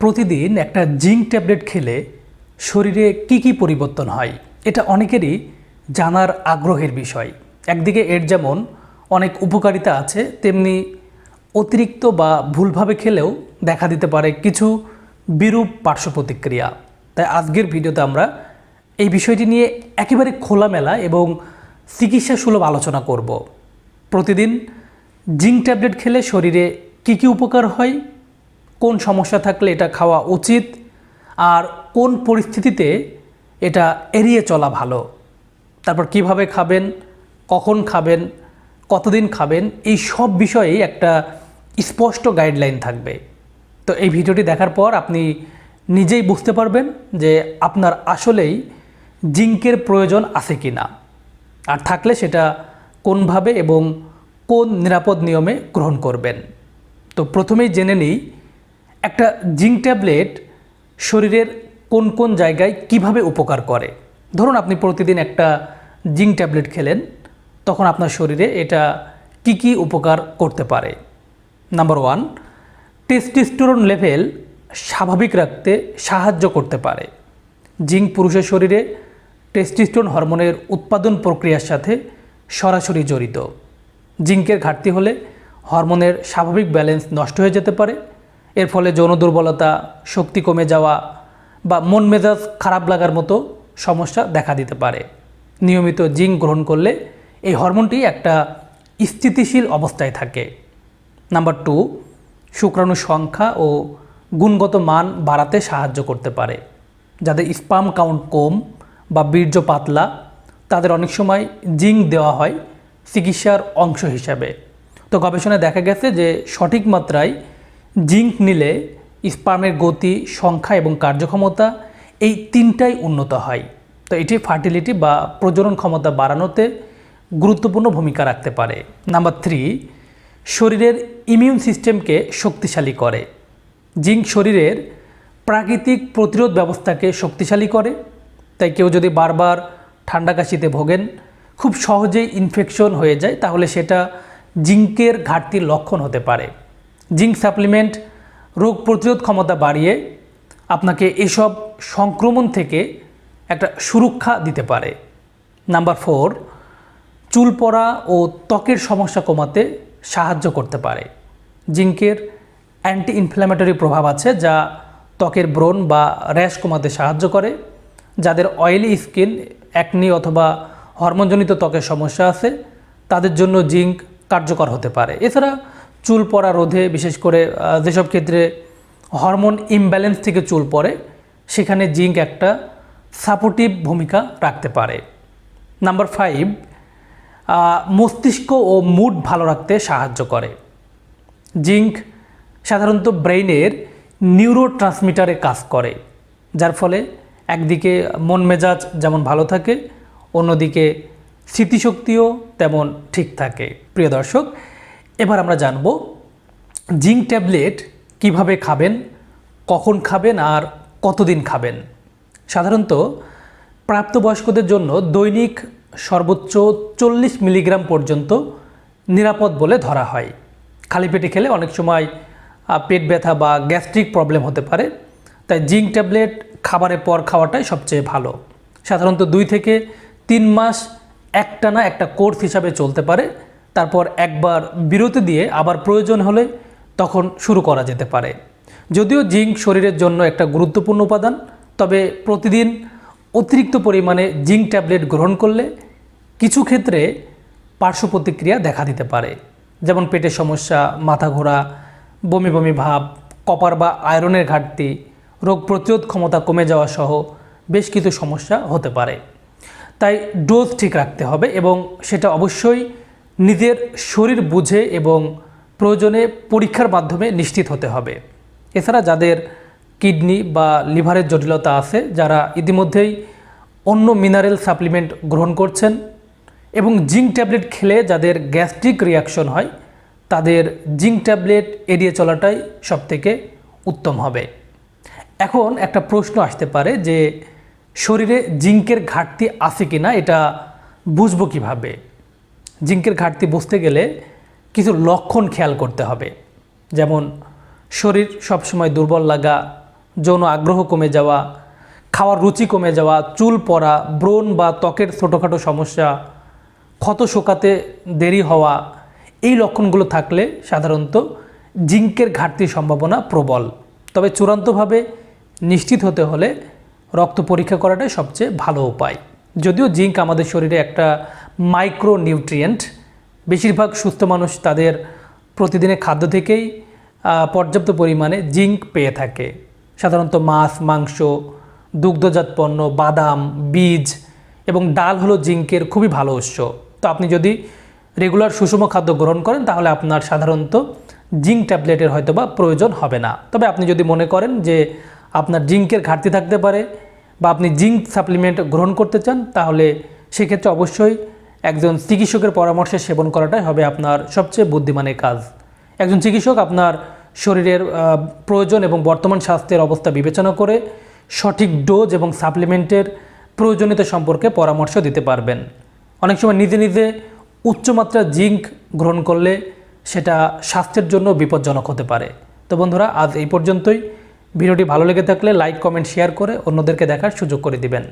প্রতিদিন একটা zinc tablet খেলে শরীরে কি কি পরিবর্তন হয়, এটা অনেকেরই জানার আগ্রহের বিষয়। একদিকে এর যেমন অনেক উপকারিতা আছে, তেমনি অতিরিক্ত বা ভুলভাবে খেলেও দেখা দিতে পারে কিছু বিরূপ পার্শ্ব প্রতিক্রিয়া। তাই আজকের ভিডিওতে আমরা এই বিষয়টি নিয়ে একেবারে খোলামেলা এবং চিকিৎসা সুলভ আলোচনা করব। প্রতিদিন জিঙ্ক ট্যাবলেট খেলে শরীরে কি কি উপকার হয় কোন সমস্যা থাকলে এটা খাওয়া উচিত আর কোন পরিস্থিতিতে এটা এড়িয়ে চলা ভালো? তারপর কীভাবে খাবেন? কখন খাবেন? কতদিন খাবেন? এই সব বিষয়েই একটা স্পষ্ট গাইডলাইন থাকবে। তো এই ভিডিওটি দেখার পর আপনি নিজেই বুঝতে পারবেন যে আপনার আসলেই জিঙ্কের প্রয়োজন আছে কি না। আর থাকলে সেটা কোনভাবে এবং কোন নিরাপদ নিয়মে গ্রহণ করবেন। তো প্রথমেই জেনে নিই একটা জিঙ্ক ট্যাবলেট শরীরের কোন কোন জায়গায় কীভাবে উপকার করে? ধরুন আপনি প্রতিদিন একটা জিঙ্ক ট্যাবলেট খেলেন, তখন আপনার শরীরে এটা কি কি উপকার করতে পারে? নাম্বার ওয়ান, টেস্টিস্টোরন লেভেল স্বাভাবিক রাখতে সাহায্য করতে পারে। জিঙ্ক পুরুষের শরীরে টেস্টিস্টোন হরমোনের উৎপাদন প্রক্রিয়ার সাথে সরাসরি জড়িত। জিঙ্কের ঘাটতি হলে হরমোনের স্বাভাবিক ব্যালেন্স নষ্ট হয়ে যেতে পারে এর ফলে যৌন দুর্বলতা, শক্তি কমে যাওয়া বা মন মেজাজ খারাপ লাগার মতো সমস্যা দেখা দিতে পারে। নিয়মিত জিঙ্ক গ্রহণ করলে এই হরমোনটি একটা স্থিতিশীল অবস্থায় থাকে। নাম্বার টু, শুক্রাণু সংখ্যা ও গুণগত মান বাড়াতে সাহায্য করতে পারে। যাদের স্পাম কাউন্ট কম বা বীর্য পাতলা, তাদের অনেক সময় জিঙ্ক দেওয়া হয় চিকিৎসার অংশ হিসাবে। তো গবেষণায় দেখা গেছে যে সঠিক মাত্রায় জিঙ্ক নিলে স্পার্মের গতি, সংখ্যা এবং কার্যক্ষমতা এই তিনটাই উন্নত হয়। তো এটি ফার্টিলিটি বা প্রজনন ক্ষমতা বাড়ানোতে গুরুত্বপূর্ণ ভূমিকা রাখতে পারে। নাম্বার থ্রি, শরীরের ইমিউন সিস্টেমকে শক্তিশালী করে। জিঙ্ক শরীরের প্রাকৃতিক প্রতিরোধ ব্যবস্থাকে শক্তিশালী করে। তাই কেউ যদি বারবার ঠান্ডা কাশিতে ভোগেন, খুব সহজেই ইনফেকশন হয়ে যায়, তাহলে সেটা জিঙ্কের ঘাটতির লক্ষণ হতে পারে। জিঙ্ক সাপ্লিমেন্ট, রোগ প্রতিরোধ ক্ষমতা বাড়িয়ে আপনাকে এসব সংক্রমণ থেকে একটা সুরক্ষা দিতে পারে। নাম্বার ফোর, চুল পড়া ও ত্বকের সমস্যা কমাতে সাহায্য করতে পারে। জিঙ্কের অ্যান্টি ইনফ্ল্যামেটরি প্রভাব আছে যা ত্বকের ব্রণ বা র্যাশ কমাতে সাহায্য করে। যাদের অয়েলি স্কিন অ্যাকনি অথবা হরমোনজনিত ত্বকের সমস্যা আছে, তাদের জন্য জিঙ্ক কার্যকর হতে পারে। এছাড়া চুল পড়া রোধে, বিশেষ করে যেসব ক্ষেত্রে হরমোন ইমব্যালেন্স থেকে চুল পড়ে, সেখানে জিঙ্ক একটা সাপোর্টিভ ভূমিকা রাখতে পারে। নাম্বার ফাইভ মস্তিষ্ক ও মুড ভালো রাখতে সাহায্য করে। জিঙ্ক সাধারণত ব্রেইনের নিউরো ট্রান্সমিটারে কাজ করে, যার ফলে একদিকে মন মেজাজ যেমন ভালো থাকে, অন্যদিকে স্মৃতিশক্তিও তেমন ঠিক থাকে। প্রিয় দর্শক এবার আমরা জানব, জিঙ্ক ট্যাবলেট কীভাবে খাবেন, কখন খাবেন আর কতদিন খাবেন। সাধারণত প্রাপ্তবয়স্কদের জন্য দৈনিক সর্বোচ্চ চল্লিশ মিলিগ্রাম পর্যন্ত নিরাপদ বলে ধরা হয়। খালি পেটে খেলে অনেক সময় পেট ব্যথা বা গ্যাস্ট্রিক প্রবলেম হতে পারে, তাই জিঙ্ক ট্যাবলেট খাবারের পর খাওয়াটাই সবচেয়ে ভালো। সাধারণত দুই থেকে তিন মাস একটানা একটা কোর্স হিসাবে চলতে পারে তারপর একবার বিরতি দিয়ে আবার প্রয়োজন হলে তখন শুরু করা যেতে পারে। যদিও জিঙ্ক শরীরের জন্য একটা গুরুত্বপূর্ণ উপাদান, তবে প্রতিদিন অতিরিক্ত পরিমাণে জিঙ্ক ট্যাবলেট গ্রহণ করলে কিছু ক্ষেত্রে পার্শ্ব প্রতিক্রিয়া দেখা দিতে পারে। যেমন পেটের সমস্যা, মাথা ঘোরা, বমি বমি ভাব, কপার বা আয়রনের ঘাটতি, রোগ প্রতিরোধ ক্ষমতা কমে যাওয়া সহ বেশ কিছু সমস্যা হতে পারে। তাই ডোজ ঠিক রাখতে হবে এবং সেটা অবশ্যই নিজের শরীর বুঝে এবং প্রয়োজনে পরীক্ষার মাধ্যমে নিশ্চিত হতে হবে। এছাড়া যাদের কিডনি বা লিভারের জটিলতা আছে, যারা ইতিমধ্যেই অন্য মিনারেল সাপ্লিমেন্ট গ্রহণ করছেন এবং জিঙ্ক ট্যাবলেট খেলে যাদের গ্যাস্ট্রিক রিয়াকশন হয়, তাদের জিঙ্ক ট্যাবলেট এড়িয়ে চলাটাই সবথেকে উত্তম হবে। এখন একটা প্রশ্ন আসতে পারে যে, শরীরে জিঙ্কের ঘাটতি আছে কি না এটা বুঝব কীভাবে? জিঙ্কের ঘাটতি বুঝতে গেলে কিছু লক্ষণ খেয়াল করতে হবে। যেমন, শরীর সবসময় দুর্বল লাগা, যৌন আগ্রহ কমে যাওয়া, খাওয়ার রুচি কমে যাওয়া, চুল পড়া, ব্রণ বা ত্বকের ছোটোখাটো সমস্যা, ক্ষত শোকাতে দেরি হওয়া, এই লক্ষণগুলো থাকলে সাধারণত জিঙ্কের ঘাটতির সম্ভাবনা প্রবল। তবে চূড়ান্তভাবে নিশ্চিত হতে হলে রক্ত পরীক্ষা করাটাই সবচেয়ে ভালো উপায়। যদিও জিঙ্ক আমাদের শরীরে একটা মাইক্রো নিউট্রিয়েন্ট বেশিরভাগ সুস্থ মানুষ তাদের প্রতিদিনের খাদ্য থেকেই পর্যাপ্ত পরিমাণে জিঙ্ক পেয়ে থাকে। সাধারণত মাছ, মাংস, দুগ্ধজাত পণ্য, বাদাম, বীজ এবং ডাল হলো জিঙ্কের খুবই ভালো উৎস। তো আপনি যদি রেগুলার সুষম খাদ্য গ্রহণ করেন, তাহলে আপনার সাধারণত জিঙ্ক ট্যাবলেটের হয়তো বা প্রয়োজন হবে না। তবে আপনি যদি মনে করেন যে আপনার জিঙ্কের ঘাটতি থাকতে পারে বা আপনি জিঙ্ক সাপ্লিমেন্ট গ্রহণ করতে চান, তাহলে সেক্ষেত্রে অবশ্যই একজন চিকিৎসকের পরামর্শে সেবন করাটাই হবে আপনার সবচেয়ে বুদ্ধিমানের কাজ। একজন চিকিৎসক আপনার শরীরের প্রয়োজন এবং বর্তমান স্বাস্থ্যের অবস্থা বিবেচনা করে সঠিক ডোজ এবং সাপ্লিমেন্টের প্রয়োজনীয়তা সম্পর্কে পরামর্শ দিতে পারবেন। অনেক সময় নিজে নিজে উচ্চমাত্রা জিঙ্ক গ্রহণ করলে সেটা স্বাস্থ্যের জন্য বিপজ্জনক হতে পারে। তো বন্ধুরা, আজ এই পর্যন্তই। ভিডিওটি ভালো লেগে থাকলে লাইক, কমেন্ট, শেয়ার করে অন্যদেরকে দেখার সুযোগ করে দিবেন।